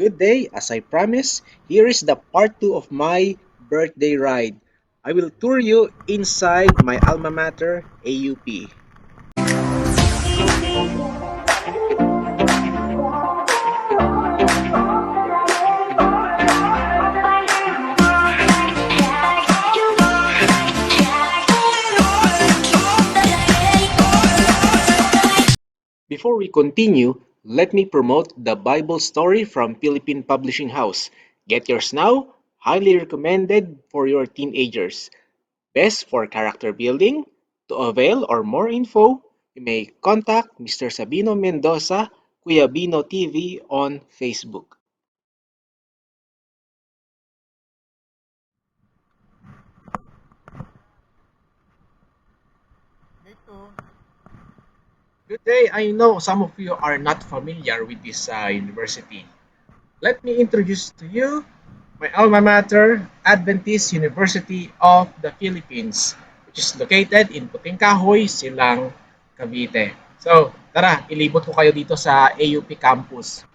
Good day, as I promised, here is the part 2 of my birthday ride. I will tour you inside my alma mater, AUP. Before we continue, let me promote the Bible story from Philippine Publishing House. Get yours now, highly recommended for your teenagers. Best for character building. To avail or more info, you may contact Mr. Sabino Mendoza, Kuya Bino TV on Facebook. Day. I know some of you are not familiar with this uh, university. Let me introduce to you my alma mater, Adventist University of the Philippines, which is located in Puting Kahoy, Silang, Cavite. So, tara, ilibot ko kayo dito sa AUP campus.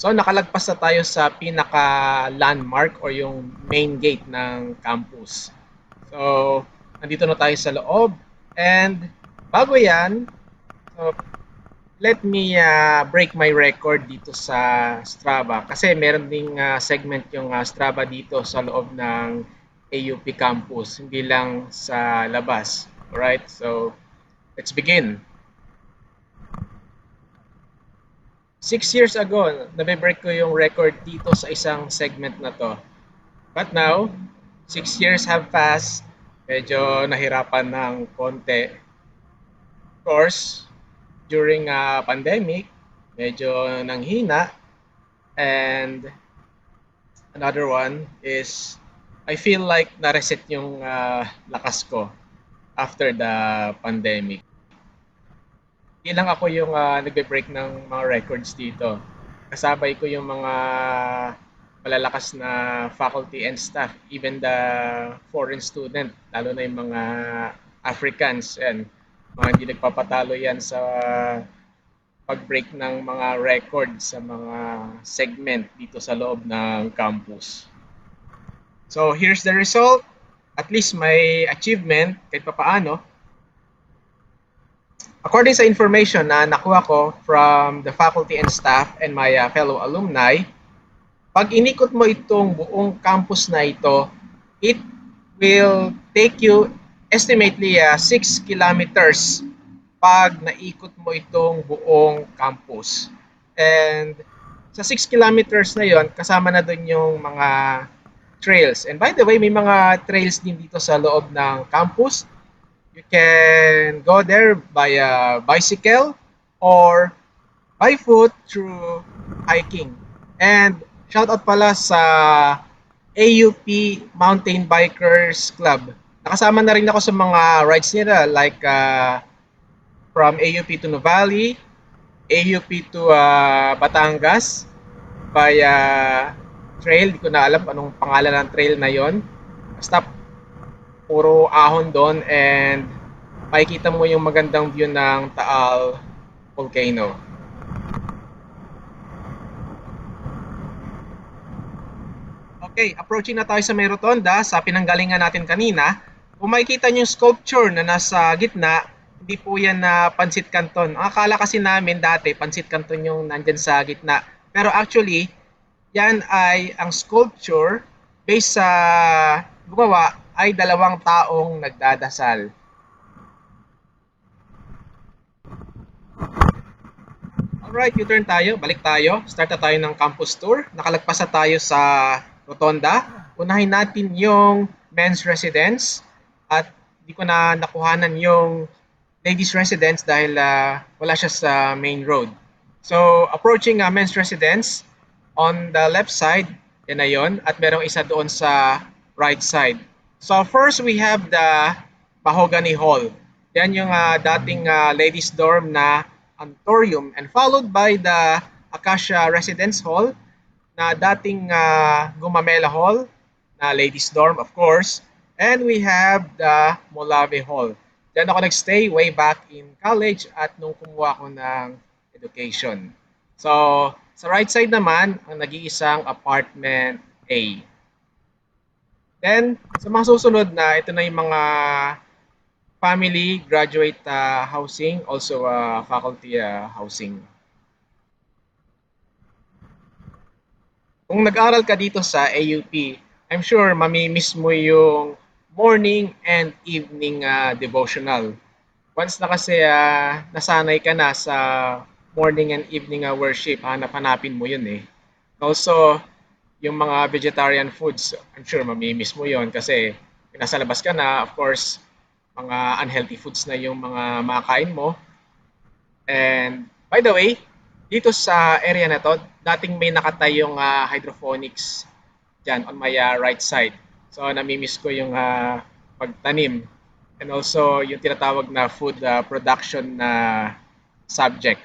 So, nakalagpas na tayo sa pinaka-landmark or yung main gate ng campus. So, nandito na tayo sa loob. And bago yan, so, let me uh, break my record dito sa Strava. Kasi meron ding uh, segment yung uh, Strava dito sa loob ng AUP campus, hindi lang sa labas. Alright, so let's begin. Six years ago, nabe-break ko yung record dito sa isang segment na to. But now, six years have passed medyo nahirapan ng konti. Of course, during uh, pandemic, medyo nanghina. And another one is I feel like na-reset yung uh, lakas ko after the pandemic. Hindi lang ako yung uh, nagbe-break ng mga records dito. Kasabay ko yung mga malalakas na faculty and staff, even the foreign student, lalo na yung mga Africans and mga hindi nagpapatalo yan sa pag-break ng mga record sa mga segment dito sa loob ng campus. So here's the result. At least may achievement kahit papaano. According sa information na nakuha ko from the faculty and staff and my uh, fellow alumni, pag inikot mo itong buong campus na ito, it will take you estimately uh, 6 kilometers pag naikot mo itong buong campus. And sa 6 kilometers na yon kasama na doon yung mga trails. And by the way, may mga trails din dito sa loob ng campus. You can go there by a bicycle or by foot through hiking. And Shoutout pala sa AUP Mountain Bikers Club. Nakasama na rin ako sa mga rides nila like uh, from AUP to Nuvali, AUP to uh, Batangas by uh, trail. Di ko na alam anong pangalan ng trail na yon. Basta puro ahon doon and makikita mo yung magandang view ng Taal Volcano. Okay, approaching na tayo sa may rotonda sa pinanggalingan natin kanina. Kung makikita niyo yung sculpture na nasa gitna, hindi po yan na pansit canton. Akala kasi namin dati, pansit canton yung nandyan sa gitna. Pero actually, yan ay ang sculpture based sa gumawa ay dalawang taong nagdadasal. Alright, U-turn tayo, balik tayo. Start na tayo ng campus tour. Nakalagpas na tayo sa rotonda. Unahin natin yung men's residence at hindi ko na nakuhanan yung ladies residence dahil uh, wala siya sa main road. So, approaching uh, men's residence, on the left side, yan na yun, at merong isa doon sa right side. So, first we have the Mahogany Hall. Yan yung uh, dating uh, ladies dorm na Antorium and followed by the Acacia Residence Hall na dating uh, Gumamela Hall, na ladies dorm of course, and we have the Molave Hall. Diyan ako nagstay way back in college at nung kumuha ko ng education. So, sa right side naman, ang nag-iisang apartment A. Then, sa mga susunod na, ito na yung mga family graduate uh, housing, also uh, faculty uh, housing. Kung nag-aral ka dito sa AUP, I'm sure mamimiss mo yung morning and evening uh, devotional. Once na kasi uh, nasanay ka na sa morning and evening uh, worship, hanap-hanapin mo yun eh. Also, yung mga vegetarian foods, I'm sure mamimiss mo yon kasi nasa labas ka na, of course, mga unhealthy foods na yung mga makakain mo. And by the way, dito sa area na to, dating may nakatayong uh, hydroponics dyan on my uh, right side. So namimiss ko yung uh, pagtanim and also yung tinatawag na food uh, production na subject.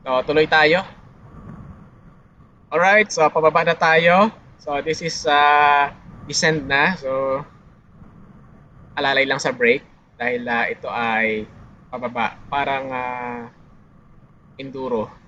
So tuloy tayo. Alright, so pababa na tayo. So this is uh, descend na. So alalay lang sa brake dahil uh, ito ay pababa. Parang uh, enduro.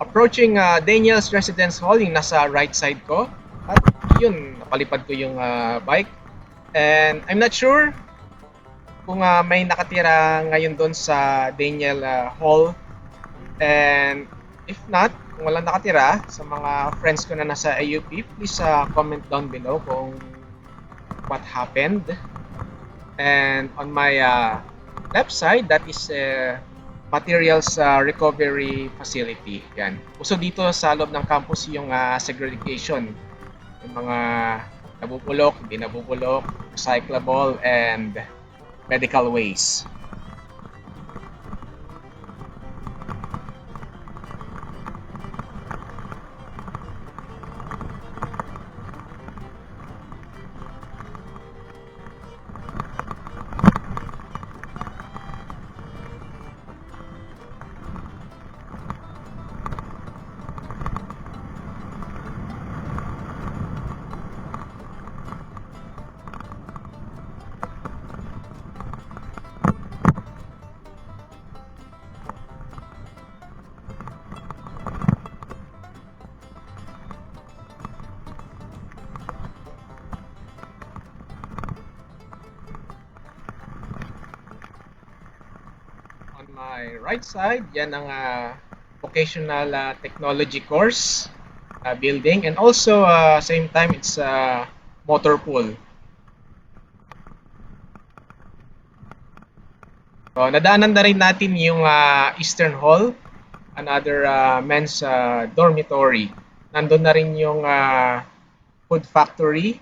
approaching uh, Daniel's Residence Hall, yung nasa right side ko. At yun, napalipad ko yung uh, bike. And I'm not sure kung uh, may nakatira ngayon doon sa Daniel uh, Hall. And if not, kung walang nakatira sa mga friends ko na nasa AUP, please uh, comment down below kung what happened. And on my uh, left side, that is uh, materials uh, recovery facility. Yan. Uso dito sa loob ng campus yung uh, segregation. Yung mga nabubulok, hindi nabubulok, recyclable, and medical waste. My right side, yan ang uh, vocational uh, technology course uh, building and also uh, same time it's uh, motor pool. So, nadaanan na rin natin yung uh, Eastern Hall, another uh, men's uh, dormitory. Nandun na rin yung uh, food factory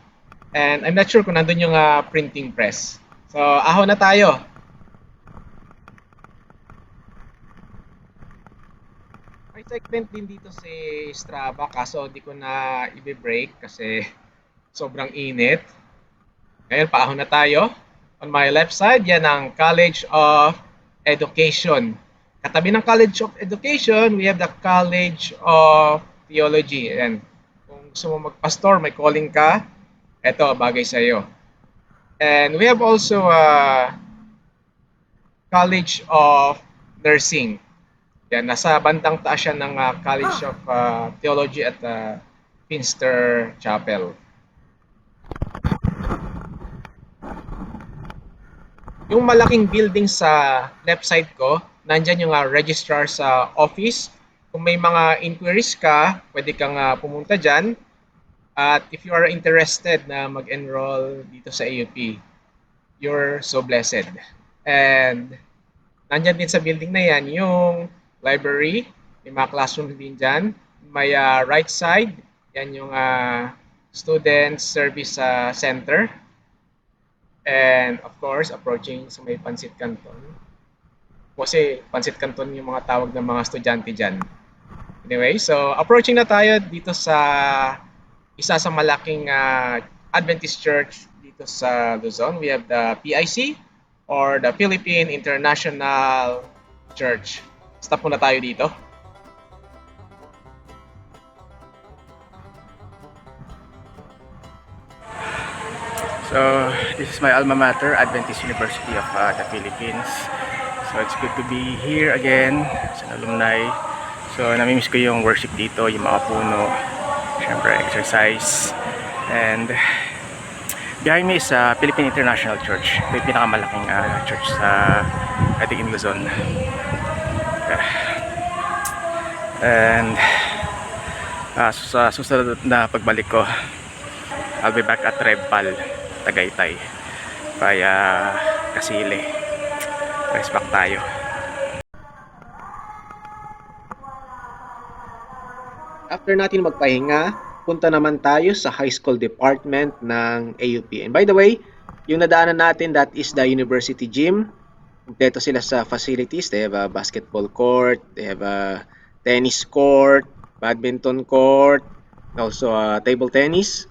and I'm not sure kung nandun yung uh, printing press. So, aho na tayo. Segment din dito si Strava kaso hindi ko na i-break kasi sobrang init. Ngayon, paahon na tayo. On my left side, yan ang College of Education. Katabi ng College of Education, we have the College of Theology. And kung gusto mo magpastor, may calling ka, eto, bagay sa iyo. And we have also a uh, College of Nursing. Yan, nasa bandang taas siya ng uh, College of uh, Theology at uh, Finster Chapel. Yung malaking building sa left side ko, nandyan yung uh, registrar sa office. Kung may mga inquiries ka, pwede kang uh, pumunta dyan. At if you are interested na mag-enroll dito sa AUP, you're so blessed. And nandyan din sa building na yan yung library. May mga classroom din dyan. May uh, right side, yan yung uh, student service uh, center. And of course, approaching sa may Pansit Canton. Kasi pansit canton yung mga tawag ng mga estudyante dyan. Anyway, so approaching na tayo dito sa isa sa malaking ah, Adventist church dito sa Luzon. We have the PIC or the Philippine International Church. Stop muna tayo dito. So, this is my alma mater, Adventist University of uh, the Philippines. So, it's good to be here again as an alumni. So, namimiss ko yung worship dito, yung mga puno, syempre exercise. And behind me is uh, Philippine International Church. Ito yung pinakamalaking uh, church sa I think in Luzon. And uh, sa susunod na pagbalik ko, I'll be back at Revpal, Tagaytay. Via Kasile. Rest back tayo. After natin magpahinga, punta naman tayo sa high school department ng AUP. And by the way, yung nadaanan natin, that is the university gym. Kompleto sila sa facilities. They have a basketball court, they have a tennis court, badminton court, also a table tennis.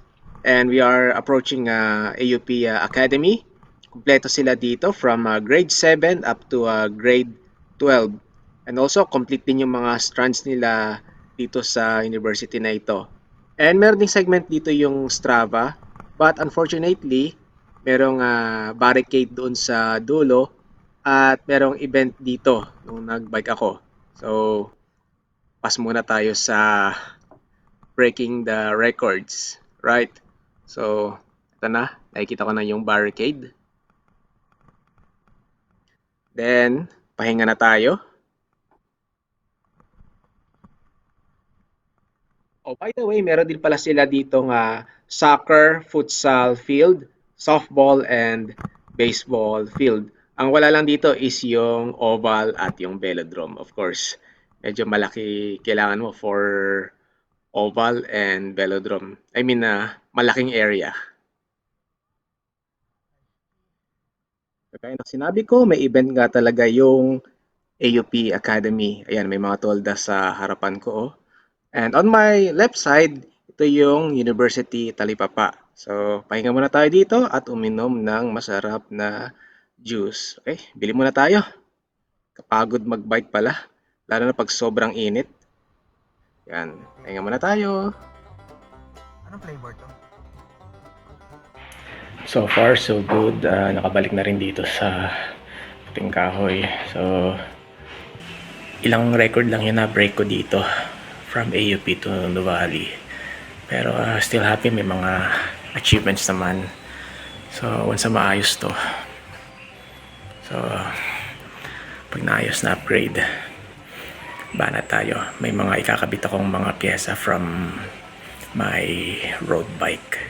And we are approaching uh, AUP uh, Academy. Kompleto sila dito from uh, grade 7 up to uh, grade 12. And also, complete din yung mga strands nila dito sa university na ito. And meron ding segment dito yung Strava, but unfortunately, merong ah, barricade doon sa dulo at merong event dito nung nagbike ako. So, pas muna tayo sa breaking the records, right? So, ito na, nakikita ko na yung barricade. Then, pahinga na tayo. Oh, by the way, meron din pala sila dito nga soccer, futsal field, softball, and baseball field. Ang wala lang dito is yung oval at yung velodrome. Of course, medyo malaki kailangan mo for oval and velodrome. I mean, na malaking area. Kaya na sinabi ko, may event nga talaga yung AUP Academy. Ayan, may mga tolda sa harapan ko. Oh. And on my left side, ito yung University Talipapa. So, pahinga muna tayo dito at uminom ng masarap na juice. Okay, bili muna tayo. Kapagod mag-bike pala, lalo na pag sobrang init. Yan, pahinga muna tayo. Anong flavor to? So far, so good. Ah, nakabalik na rin dito sa Puting Kahoy. So, ilang record lang yun na break ko dito from AUP to Nuvali. Pero ah, still happy, may mga achievements naman. So, once na maayos to. So, pag naayos na upgrade, bana tayo. May mga ikakabit akong mga pyesa from my road bike.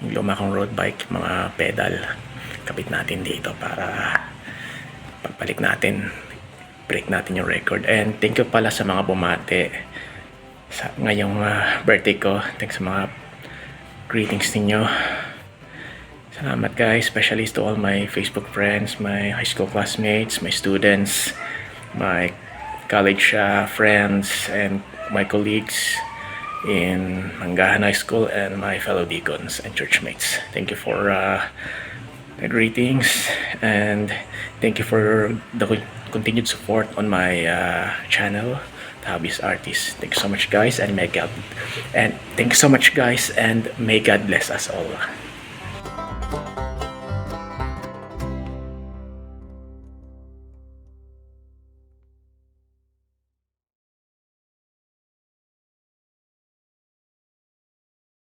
Yung luma kong road bike, mga pedal, kabit natin dito para pagbalik natin, break natin yung record. And thank you pala sa mga bumate sa ngayong ah, birthday ko. Thanks sa mga greetings ninyo. Salamat guys, especially to all my Facebook friends, my high school classmates, my students, my college uh, friends, and my colleagues in Mangahan High School and my fellow deacons and churchmates. Thank you for uh, the greetings and thank you for the continued support on my uh, channel, Hobbies Artist. Thank you so much, guys, and may God and thank you so much, guys, and may God bless us all.